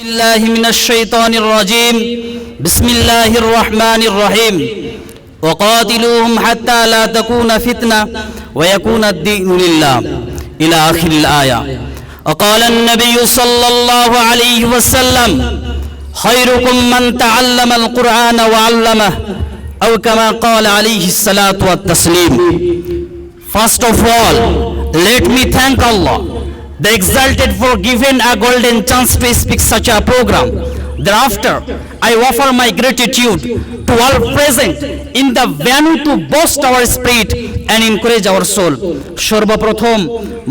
الله من الشيطان الرجيم بسم الله الرحمن الرحيم وقاتلوهم حتى لا تكون فتنة ويكون الدين لله إلى آخر الآية وقال النبي صلى الله عليه وسلم خيركم من تعلم القرآن وعلمه أو كما قال عليه الصلاة والتسليم First of all, let me thank Allah, the exalted for giving a golden chance to speak such a program. Thereafter, I offer my gratitude to all present in the venue to boost our spirit and encourage our soul. সর্বপ্রথম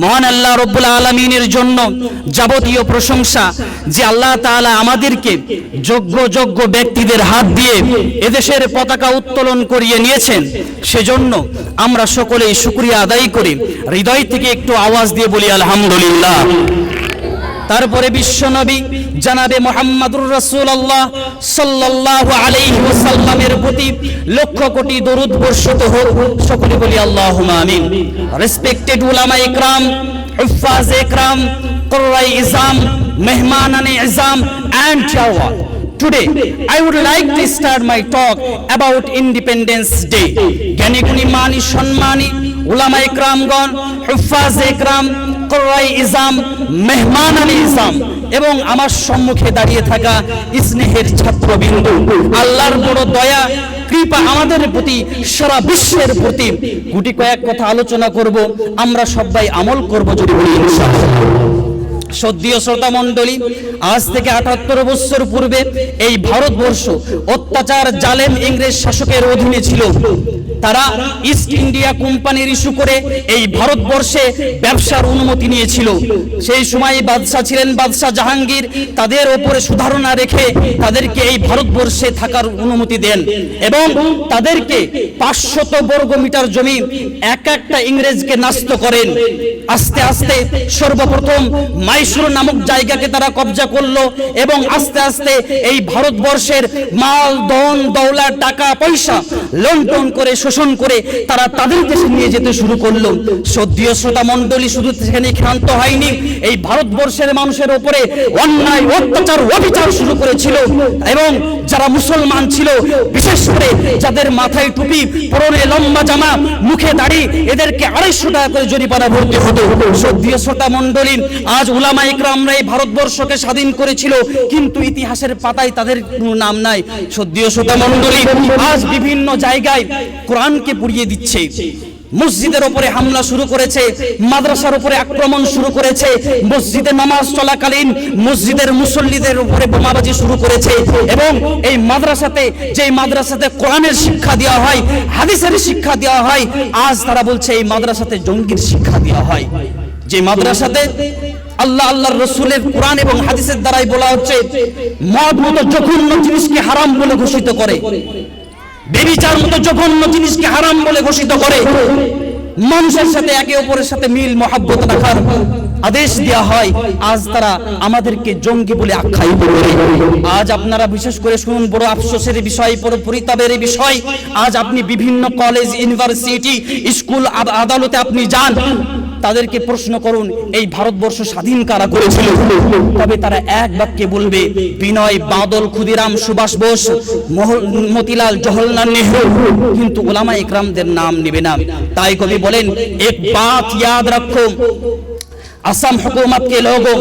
মহান আল্লাহ রব্বুল আলমিনের জন্য যাবতীয় প্রশংসা যে আল্লাহ তাআলা আমাদেরকে যোগ্য যোগ্য ব্যক্তিদের হাত দিয়ে এদেশের পতাকা উত্তোলন করিয়ে নিয়েছেন। সেজন্য আমরা সকলেই শুক্রিয়া আদায় করি। হৃদয় থেকে একটু আওয়াজ দিয়ে বলি আলহামদুলিল্লাহ। তারপরে বিশ্বনবী জানাবে মোহাম্মদুর রাসূলুল্লাহ সাল্লাল্লাহু আলাইহি ওয়াসাল্লামের প্রতি লক্ষ কোটি দরুদ বর্ষিত হোক। সকলে বলি আল্লাহুম্মা আমিন। রেসপেক্টেড উলামা ইকরাম হুফাজ ইকরাম কুররাই ইজাম মেহমানানে ইজাম এন্ড জাওয়া Today, I would like to start my talk about Independence Day. জ্ঞানী গুণী মানি সম্মানী উলামা ইকরামগণ হুফাজ ইকরাম কোরআই ইজাম মেহমান আলী ইজাম। এবং আমার সম্মুখে দাঁড়িয়ে থাকা স্নেহের ছাত্রবিন্দু, আল্লাহর বড় দয়া, কৃপা আমাদের প্রতি, সারা বিশ্বের প্রতি। গুটি কয়েক কথা আলোচনা করব, আমরা সবাই আমল করব যদি বলি ইনশাআল্লাহ। সদ্যীয় শ্রোতা মণ্ডলী আজ থেকে আটাত্তর বছর পূর্বে এই ভারতবর্ষ অত্যাচার জালেম ইংরেজ শাসকের অধীনে ছিল। তারা ইস্ট ইন্ডিয়া কোম্পানির ইস্যু করে এই ভারতবর্ষে ব্যবসার অনুমতি নিয়েছিল। সেই সময় বাদশাহ ছিলেন বাদশাহ জাহাঙ্গীর। তাদের ওপরে সুধারণা রেখে তাদেরকে এই ভারতবর্ষে থাকার অনুমতি দেন এবং তাদেরকে পাঁচশত বর্গ মিটার জমি এক একটা ইংরেজকে নাস্ত করেন। আস্তে আস্তে সর্বপ্রথম মাইসুর নামক জায়গাকে তারা কবজা করল এবং আস্তে আস্তে এই ভারতবর্ষের মাল, ধন দৌলা টাকা, পয়সা লন্ডন করে, শোষণ করে তারা তাদের দেশে নিয়ে যেতে শুরু করল। সদ্যীয় শ্রোতা মণ্ডলী শুধু সেখানে ক্ষান্ত হয়নি, এই ভারতবর্ষের মানুষের উপরে অন্যায়, অত্যাচার, অবিচার শুরু করেছিল এবং যারা মুসলমান ছিল, বিশেষ করে যাদের মাথায় টুপি, পরনে লম্বা জামা, মুখে দাড়ি, এদেরকে আড়াইশো টাকা করে জরিমানা ভরতে হতো সদ্যীয় শ্রোতা মণ্ডলী আজ উলামা ইকরামরা এই ভারতবর্ষকে স্বাধীন করেছিল, কিন্তু ইতিহাসের পাতায় তাদের কোনো নাম নাই। সদ্যীয় শ্রোতা মণ্ডলী আজ বিভিন্ন জায়গায় কোরআনকে পুড়িয়ে দিচ্ছে। মসজিদের উপরে হামলা শুরু করেছে, মাদ্রাসার উপরে আক্রমণ শুরু করেছে, মসজিদে নামাজ চলাকালীন মসজিদের মুসল্লিদের উপরে বোমাবাজি শুরু করেছে এবং এই মাদ্রাসাতে যে মাদ্রাসাতে কোরআনের শিক্ষা দেওয়া হয়, হাদিসের শিক্ষা দেওয়া হয়, আজ তারা বলছে এই মাদ্রাসাতে জঙ্গির শিক্ষা দেওয়া হয়। যে মাদ্রাসাতে আল্লাহ আল্লাহর রসুলের কোরআন এবং হাদিসের দ্বারাই বলা হচ্ছে, মদ মতো জঘন্য জিনিসকে হারাম বলে ঘোষিত করে। বেবিচার মতো জঘন্য জিনিসকে হারাম বলে ঘোষিত করে। মানুষের সাথে একে অপরের সাথে মিল, মহাব্বত রাখার আদেশ দেওয়া হয়। আজ তারা আমাদেরকে জঙ্গি বলে আখ্যায়িত করে। আজ আপনারা বিশেষ করে শুনুন, বড় আফসোসের বিষয়, বড় পরিতাপের বিষয়। আজ আপনি বিভিন্ন কলেজ ইউনিভার্সিটি স্কুল আদালতে আপনি যান। তাদেরকে প্রশ্ন করুন এই ভারতবর্ষ স্বাধীন কারা করেছিল তবে তারা এক বাক্যে বলবে বিনয় বাদল ক্ষুদিরাম সুভাষ বোস মোহন- মতিলাল জওহরলাল নেহরু কিন্তু ওলামা ইকরামদের নাম নেবে না তাই কবি বলেন এক বাত याद रखो असम हुकूमत के लोगों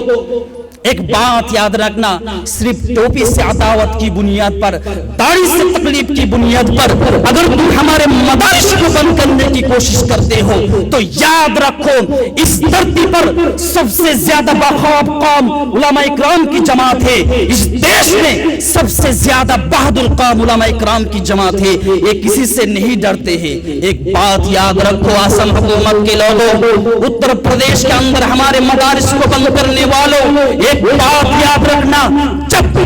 ایک بات یاد رکھنا، صرف ٹوپی سے عداوت کی بنیاد پر، داڑھی سے تکلیف کی بنیاد پر اگر تم ہمارے مدارس کو بند کرنے کی کوشش کرتے ہو، تو یاد رکھو، اس دھرتی پر سب سے زیادہ بخواب قوم علماء اکرام کی جماعت ہے۔ اس دیش میں سب سے زیادہ بہادر قوم علماء اکرام کی جماعت ہے۔ یہ کسی سے نہیں ڈرتے ہیں۔ ایک بات یاد رکھو، آسم حکومت کے لوگوں، اتر پردیش کے اندر ہمارے مدارس کو بند کرنے والوں، یہ غلام یاد رکھنا، جب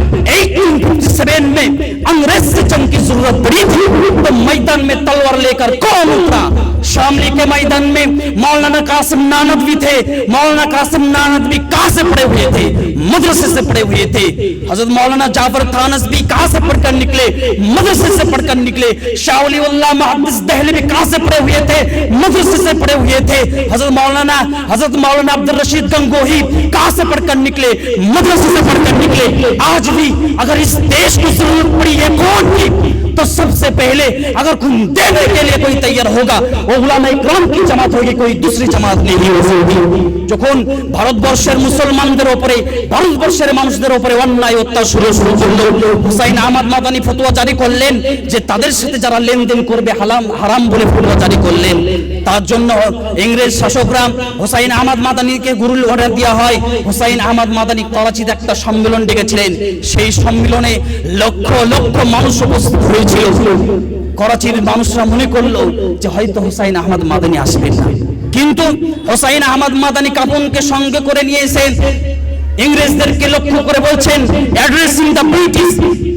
سیون میں انگریز سے جنگ کی ضرورت پڑی تھی، تو میدان میں تلوار لے کر کون اترا؟ شاملی کے میدان میں مولانا قاسم نانتوی تھے، مولانا قاسم نانتوی کہاں سے پڑے ہوئے تھے؟ مدرسے سے پڑے ہوئے تھے۔ حضرت مولانا جعفر تھانس بھی کہاں سے پڑھ کر نکلے؟ مدرسے سے پڑھ کر نکلے۔ شاہ ولی اللہ محدث دہلی بھی کہاں سے پڑے ہوئے تھے؟ مدرسے سے پڑے ہوئے تھے۔ حضرت مولانا حضرت مولانا عبد الرشید گنگوہی کہاں سے پڑھ کر نکلے؟ مدرسے سے پڑھ کر نکلے۔ آج بھی اگر اس دیش کو ضرورت پڑی ہے، کون کی؟ तो सबसे पहले अगर खून देने के लिए कोई तैयार होगा वो उलामा इकराम की जमात होगी कोई दूसरी जमात नहीं हो सकती যখন ভারতবর্ষের মুসলমানদের উপরে ভারতবর্ষের মানুষদের উপরে অন্যায় অত্যাচার শুরু করলো হুসাইন আহমদ মাদানি ফতোয়া জারি করলেন যে তাদের সাথে যারা লেনদেন করবে হালাম হারাম বলে ফতোয়া জারি করলেন তার জন্য ইংরেজ শাসকরা হুসাইন আহমদ মাদানিকে গুরুল অর্ডার দেওয়া হয় হুসাইন আহমদ মাদানি করাচিতে একটা সম্মেলন ডেকেছিলেন সেই সম্মেলনে লক্ষ লক্ষ মানুষ উপস্থিত হয়েছিল ছিল করাচির মানুষরা মনে করল যে হয়তো হোসাইন আহমদ মাদানী আসবেন না। কিন্তু হোসাইন আহমদ মাদানী কাপনকে সঙ্গে করে নিয়েছেন ইংরেজদেরকে লক্ষ্য করে বলছেন addressing the British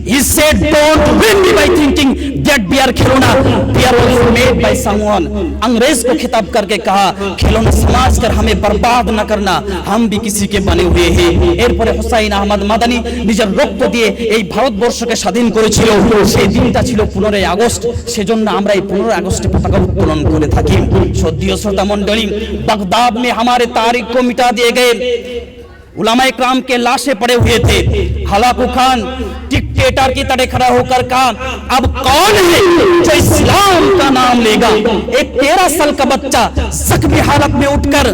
he said don't win by thinking that we are खिलौना we are also made by someone अंग्रेज को खिताब करके कहा खिलौना समाज कर हमें बर्बाद न करना हम भी किसी के बने हुए हैं এরপরে হোসাইন আহমদ মাদানি নিজের রক্ত দিয়ে এই ভারতবর্ষকে স্বাধীন করেছিল সেই দিনটা ছিল পনেরোই আগস্ট সেজন্য আমরা এই পনেরোই আগস্টে পতাকা উত্তোলন করে থাকি সদ্যীয় শ্রোতা মন্ডলী बगदाद में हमारे तारीख को मिटा दिए गए उलामा इकराम के लाशें पड़े हुए थे हलाकू खान ڈکٹیٹر کی طرح کھڑا ہو کر کہا، اب کون ہے جو اسلام کا نام لے گا؟ ایک تیرہ سال کا بچہ زخمی حالت میں اٹھ کر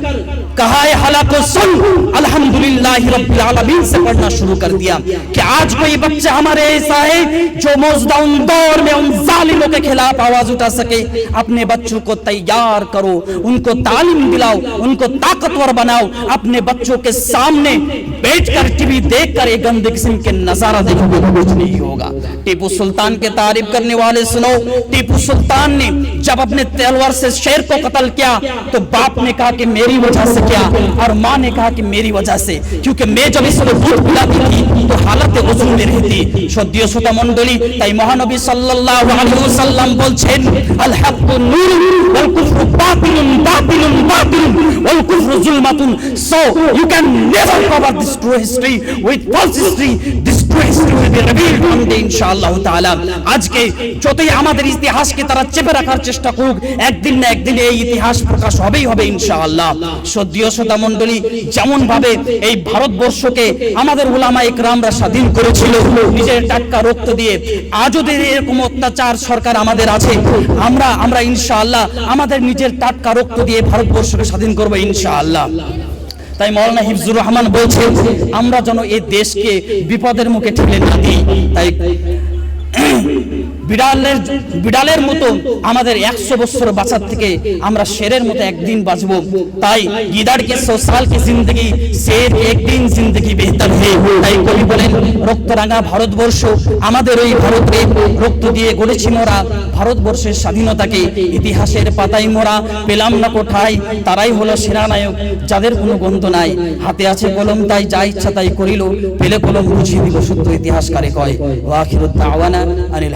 کہا ہے حلق سن. الحمدللہ رب العالمین سے پڑھنا شروع کر دیا کہ آج کوئی بچے ہمارے ایسا ہے جو موجودہ ان دور میں ان ظالموں کے خلاف آواز اٹھا سکے۔ اپنے بچوں کو تیار کرو، ان کو تعلیم دلاؤ، ان کو طاقتور بناؤ۔ اپنے بچوں کے سامنے بیٹھ کر ٹی وی دیکھ کر ایک گندے قسم کے نظارہ دیکھو گے کچھ نہیں ہوگا۔ ٹیپو سلطان کے تعریف کرنے والے سنو، ٹیپو سلطان نے جب اپنے تلوار سے شیر کو قتل کیا تو باپ نے کہا کہ میری وجہ سے क्या और माँ ने कहा कि मेरी वजह से क्योंकि मैं जब इसको दूध पिलाती थी तो हालत वजूद में रहती সদ্য শ্রোতা মণ্ডলী তাই মহানবী সাল্লাল্লাহু আলাইহি ওয়াসাল্লাম বলছেন আল হাক্কু নূর ওয়াল কুফরু বাতিলুন বাতিলুন বাতিলুন ওয়াল কুফরু যুলমাতুন so you can never cover this true history with false history this ইনশাআল্লাহ। এই ভারতবর্ষকে আমাদের স্বাধীন করেছিল, নিজের টাটকা রক্ত দিয়ে, আজও এরকম অত্যাচার সরকার আমাদের আছে, আমরা আমরা ইনশাআল্লাহ আমাদের নিজের টাটকা রক্ত দিয়ে ভারতবর্ষকে স্বাধীন করব ইনশাআল্লাহ। তাই মৌলানা হিফজুর রহমান বলছে, আমরা যেন এই দেশকে বিপদের মুখে ঠেলে না দিই। তাই বিড়ালের বিড়ালের মতো আমাদের একশো বছর বাঁচার থেকে আমরা শেরের মতো একদিন বাঁচবো। তাই গিদার কে জিন্দগি শের একদিন জিন্দগি বেহতর হে। তাই কবি বলেন রক্তরাঙা ভারতবর্ষ, আমাদের ওই ভারতে রক্ত দিয়ে গড়েছি মোরা। ভারতবর্ষের স্বাধীনতাকে ইতিহাসের পাতায় মোরা। পেলাম না কোঠায়, তারাই হলো সেনানায়ক যাদের কোনো গন্ধ নাই। হাতে আছে কলম, তাই যা ইচ্ছা তাই করিল। পেলে কলম বুঝিয়ে দিল শুদ্ধ ইতিহাসকারে কয়। ওয়াখিরুদ দাওয়ানা আনিল